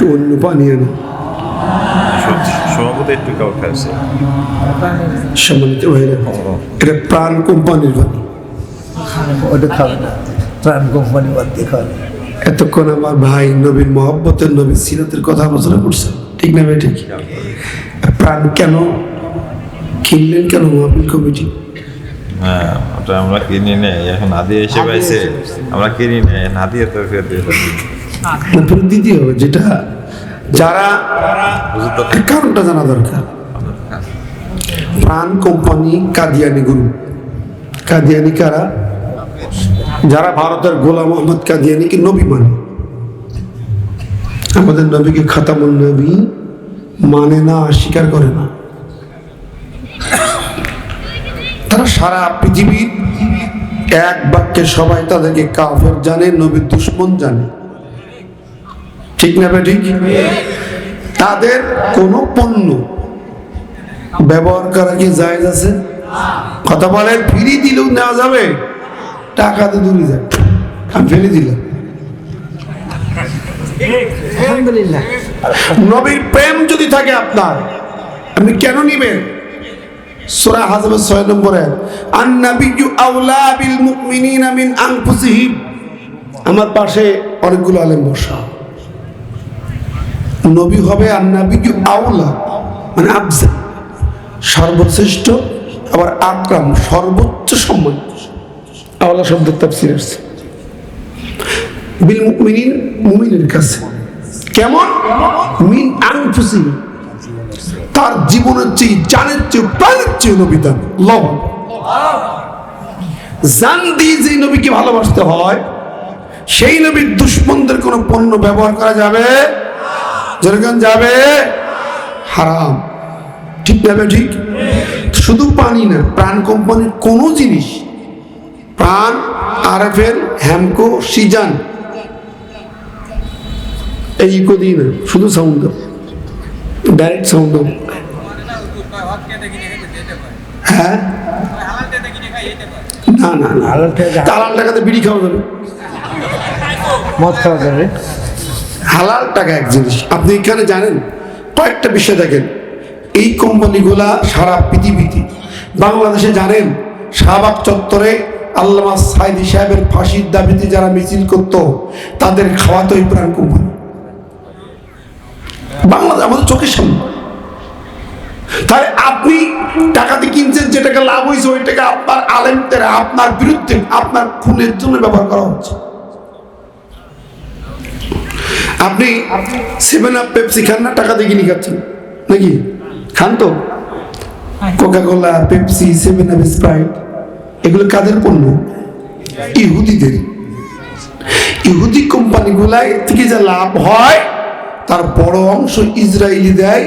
একটু অন্য পানি আনো। সম্মানিত ভাইরা এটা প্রাণ কোম্পানির পানি ওটা খাবে না। প্রাণ কোম্পানি বাদ দিয়ে খাবে। এতক্ষণ আমার ভাই নবীর মহব্বতের নবীর সিরাতের কথা আলোচনা করছে। ঠিক না ভাই ঠিক? প্রাণ কেন কিনলেন কেন মহাবিল কমিটি? হ্যাঁ ওটা আমরা কিনি নেই। এখন নাদি এসে পাইছে। আমরা কিনি নেই। নাদিয়ে তো ফেরত দিতে হবে। যেটা যারা কারণটা জানা দরকার। প্রাণ কোম্পানি কাদিয়ানি গুরু কাদিয়ানি কারা? যারা ভারতের গোলাম মোহাম্মদ কাদিয়ানিকে নবী মানে। আমাদের নবীকে খাতামুল নবী মানে না, স্বীকার করে না। তারা সারা পৃথিবীর এক বাক্যে সবাই তাদেরকে কাফের জানে, নবীর দুশ্মন জানে। ঠিক না ঠিক? তাদের কোনো পণ্য ব্যবহার করা কি জায়েজ আছে? কথা বলেন ফিরি দিলেও নেওয়া যাবে টাকা তো দূরে যায়। আমি ফেলে দিলাম। নবীর প্রেম যদি থাকে আপনার আপনি কেন নিবেন? সূরা হাজবের ছয় নম্বরে আন্নাবিয়্যু আউলা বিল মুমিনিনা মিন আনফুসিহিম। আমার পাশে অনেকগুলো আলেম বসা। নবী হবে আর আন্নাবিয়্যু আউলা মানে আফজাল সর্বশ্রেষ্ঠ, আবার আকরাম, সর্বোচ্চ সম্মান। আওলা শব্দের তাফসীর আছে বিল মুমিনিন, মুমিনের কাছে। কেমন? মিন আনফুসিহিম। তার জীবনের চেয়ে জানের চেয়ে প্রাণের চেয়ে নবী দান লব জান দিয়ে যে নবীকে ভালোবাসতে হয়, সেই নবীর দুশ্মনদের কোনো পণ্য ব্যবহার করা যাবে যেরকম যাবে হারাম। ঠিক যাবে ঠিক? শুধু পানি না প্রাণ কোম্পানির কোনো জিনিস প্রাণ আরএফএল হ্যামকো সিজান এই ইকো দিই না শুধু সাউন্ড দাও। ডাইরেক্ট সাউন্ড দাও। হ্যাঁ? না না না। হালাল টাকা টাকাতে বিড়ি খাওয়া যাবে। মদ খাওয়া যাবে। হালাল টাকা এক জিনিস। আপনি এখানে জানেন, কয়েকটা বিষয় দেখেন। এই কোম্পানিগুলা সারা পৃথিবীতে। বাংলাদেশে জানেন, শাহবাগ চত্বরে আল্লামা সাইদি সাহেবের ফাঁসির দাবিতে যারা মিছিল করত, তাদের খাওয়াতো এই প্রাণ কোম্পানি। বাংলাদেশ আমাদের চোখের সামনে। তাই আপনি টাকাতে কিনছেন, যে টাকা লাভ হয়েছে, ওই টাকা আপনার আলেমদের, আপনার বিরুদ্ধে, আপনার খুনের জন্য ব্যবহার করা হচ্ছে। আপনি সেভেন আপ পেপসি খান না টাকা দিয়ে কিনে খাচ্ছেন? নাকি? খান তো? Coca Cola Pepsi Seven Up Sprite এগুলো কাদের পণ্য? ইহুদিদের। ইহুদি কোম্পানিগুলাই থেকে যা লাভ হয় তার বড় অংশ ইসরায়েলি দেয়।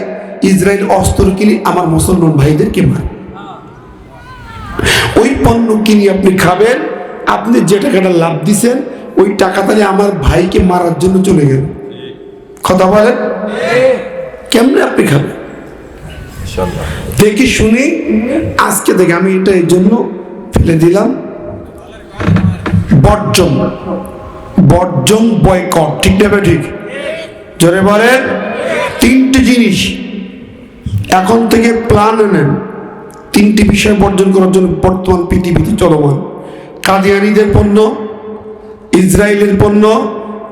ইসরায়েল অস্ত্র কিনে আমার মুসলমান ভাইদেরকে মারে। ওই পণ্য কিনে আপনি খাবেন আপনি যে টাকাটা লাভ দিছেন ওই টাকা তাহলে আমার ভাইকে মারার জন্য চলে গেল। কথা বলেন। কেমনে আপনি খাবেন? দেখি শুনি। আজকে থেকে আমি এটা এই জন্য ফেলে দিলাম। বর্জন। বর্জন বয়কট ঠিক না ঠিক? জোরে বলেন। তিনটে জিনিস এখন থেকে প্ল্যান নেন। তিনটি বিষয় বর্জন করার জন্য বর্তমান পৃথিবীতে চলমান। কাদিয়ানিদের পণ্য ইসরায়েলের পণ্য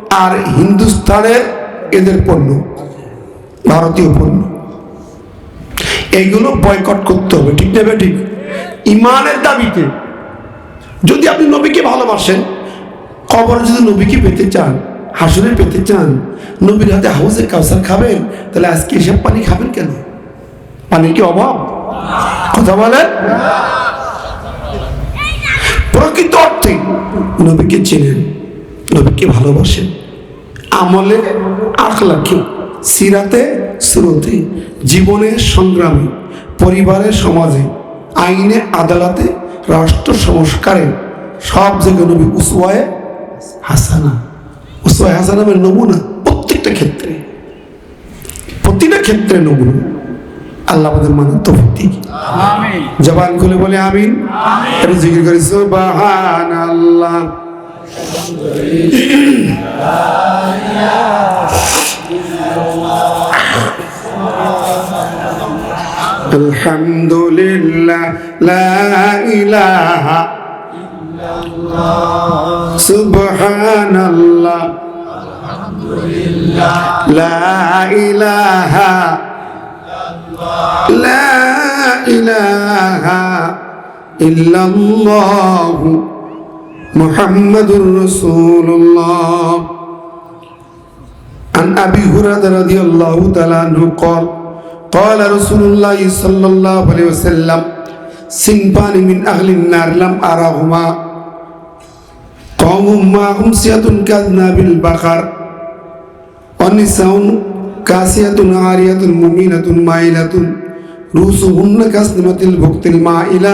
আর হিন্দুস্তানের এদের পণ্য, ভারতীয় পণ্য। এইগুলো বয়কট করতে হবে, ঠিক না ঠিক ইমানের দাবিতে। যদি আপনি নবীকে ভালোবাসেন, কবরে যদি নবীকে পেতে চান হাসুরে পেতে চান, নবীর হাতে হাউসে কাউসার খাবেন, তাহলে আজকে এসব পানি খাবেন কেন? পানির কি অভাব? কথা বলেন। প্রকৃত অর্থে নবীকে চেনেন, নবীকে ভালোবাসেন। আমলে আখলাকে সিরাতে সুরতে জীবনে সংগ্রামে পরিবারে সমাজে আইনে আদালতে রাষ্ট্র সংস্কারে সব জায়গায় নবী উসওয়ায় হাসানা। উসওয়ায় হাসানা মানে নমুনা প্রত্যেকটা ক্ষেত্রে। প্রতিটা ক্ষেত্রে নমুনা। আল্লাহ আমাদের মানার তৌফিক জবান খুলে বলে আমিন। এটা জিকির করি সুবাহান আল্লাহ الحمد لله لا إله إلا الله سبحان الله الحمد لله لا إله لا إله إلا الله محمد رسول الله عن أبي هريرة رضي الله تعالى عنه قال قال رسول الله صلى الله عليه وسلم سنبان من أهل النار لم أراهما قوم ما هم سية كأذناب البقر ونساء كاسية عارية مؤمنة مائلة رؤوسهن كسلمة البكت المائلة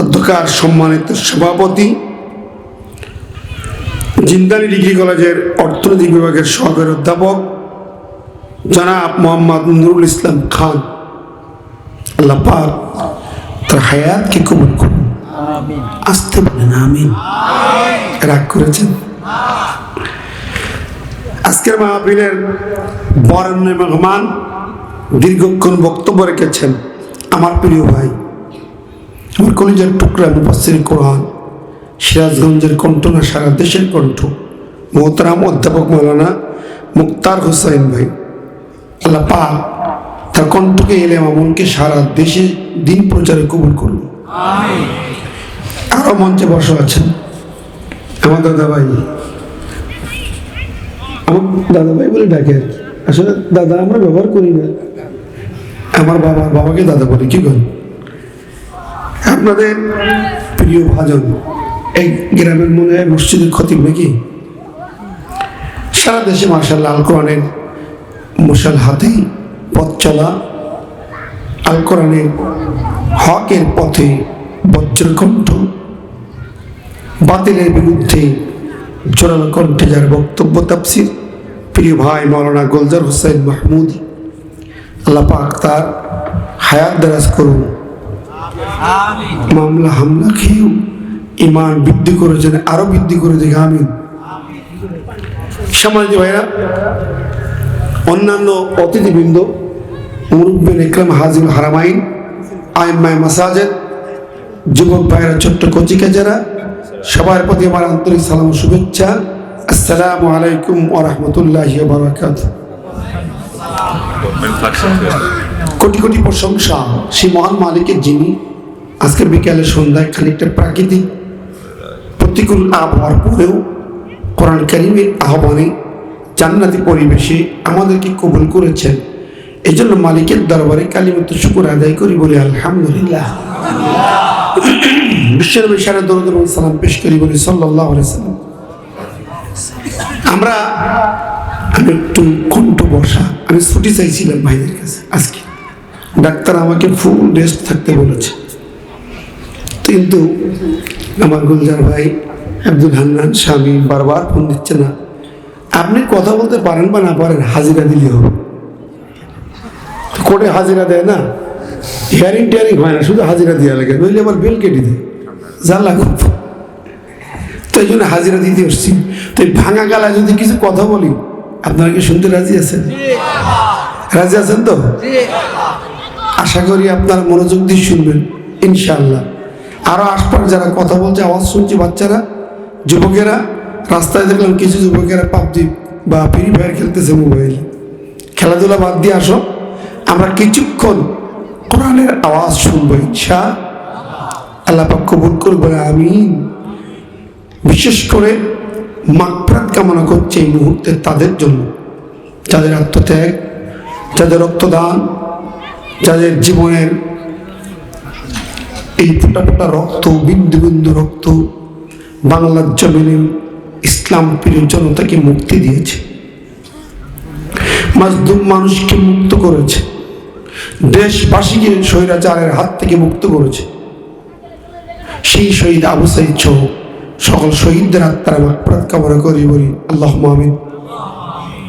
অধ্যকার সম্মানিত সভাপতি জিন্দানি ডিগ্রি কলেজের অর্থনৈতিক বিভাগের সহকারী অধ্যাপক জনাব মোহাম্মদ নুরুল ইসলাম খান। আল্লাহ পাক তার হায়াতকে কবুল করুন। আসতে বলেন আমিন। রাগ করেছেন? আজকের মাহফিলের বরেণ্য মেহমান দীর্ঘক্ষণ বক্তব্য রেখেছেন আমার প্রিয় ভাই। আমার কলিজার টুকরা মুফাসির কোরআন, সিরাজগঞ্জের কণ্ঠ না সারা দেশের কণ্ঠ। মোহতারাম অধ্যাপক মৌলানা মুক্তার হোসাইন ভাই। আল্লাহ পাক তার কণ্ঠকে এলে আমলকে সারা দেশে দিন প্রচারে কবুল করল আরও মঞ্চে বসে আছেন আমার দাদা ভাই আমার দাদা ভাই বলে ডাকে। আসলে দাদা আমরা ব্যবহার করি না। আমার বাবার বাবাকে দাদা বলি, কি করেন? আপনাদের প্রিয় ভাজন, এই গ্রামের মনে হয় মসজিদের খতিব নাকি সারা দেশে মার্শাল্লাহ আল কোরআনের মশাল হাতেই পথ চলা, আল কোরআনের হকের পথে বজ্র কণ্ঠ বাতিলের বিরুদ্ধে জোরালো কণ্ঠে যার বক্তব্য তাপসির প্রিয় ভাই মৌলানা গোলজার হোসেন মাহমুদ, আল্লাহ পাক তার হায়াত দারাজ করুন। মামলা হামলা খেয়েও ইমান বৃদ্ধি করেছেন আরও বৃদ্ধি করে দেখে আমিন। সমাজ ভাইরা অন্যান্য অতিথিবৃন্দ মুরব্বেন ইকরাম হাজির হারামাইন আইমায় মাসাজেদ যুবক ভাইরা ছোট্ট কচিকা যারা সবার প্রতি আমার আন্তরিক সালাম শুভেচ্ছা। আসসালামু আলাইকুম ওয়া রাহমাতুল্লাহি ওয়া বারাকাতুহু। কোটি কোটি প্রশংসা সেই মহান মালিকের যিনি আজকে বিকালে সন্ধ্যায় খানিকটা প্রাকৃতিক প্রতিকূল আবহাওয়ার পরেও কোরআন করিমের আহ্বানে জান্নাতি পরিবেশে আমাদেরকে কবুল করেছেন। এই জন্য মালিকের দরবারে কালিমত শুকুর আদায় করি বলে আলহামদুলিল্লাহ। বিশ্বের বিশারে দরুদ সালাম পেশ করি বলি সাল্লাহ আমরা, আমি একটু কণ্ঠ বসা, আমি ছুটি চাইছিলাম ভাইদের কাছে আজকে। ডাক্তার আমাকে ফুল রেস্ট থাকতে বলেছে। কিন্তু আমার গুলজার ভাই আব্দুল হান্নান স্বামী বারবার ফোন দিচ্ছে না। আপনি কথা বলতে পারেন বা না পারেন হাজিরা দিলে হবে। কোর্টে হাজিরা দেয় না। হিয়ারিং টিয়ারিং হয় না শুধু হাজিরা দেওয়া লাগে নইলে আবার বেল কেটে দেয়। জানলা খুব তো এই জন্য হাজিরা দিতে আসছি তো এই ভাঙা গালা যদি কিছু কথা বলি আপনারা কি শুনতে রাজি আছেন? রাজি আছেন তো? আশা করি আপনারা মনোযোগ দিয়ে শুনবেন ইনশাল্লাহ আরও আশপাশ যারা কথা বলছে, আওয়াজ শুনছে বাচ্চারা, যুবকেরা, রাস্তায় দেখলাম কিছু যুবকেরা পাবজি বা ফ্রি ফায়ার খেলতেছে মোবাইল। খেলাধুলা বাদ দিয়ে আসো, আমরা কিছুক্ষণ কোরআনের আওয়াজ শুনব ইচ্ছা আল্লাহ। পাক কবুল করবে আমিন। বিশেষ করে মাকপ্রাত কামনা করছে এই মুহূর্তে তাদের জন্য। যাদের আত্মত্যাগ, যাদের রক্তদান, যাদের জীবনের এই ফোটা ফোটা রক্ত, বিন্দু বিন্দু রক্ত বাংলার জমিনে ইসলাম প্রিয় জনতাকে মুক্তি দিয়েছে। মাজদুম মানুষকে মুক্ত করেছে। দেশবাসীকে স্বৈরাচারের হাত থেকে মুক্ত করেছে। সেই শহীদ আবু সাইদ সহ সকল শহীদদের আত্মারা মাকপ্রাত কামনা করি বলি আল্লাহ মামিন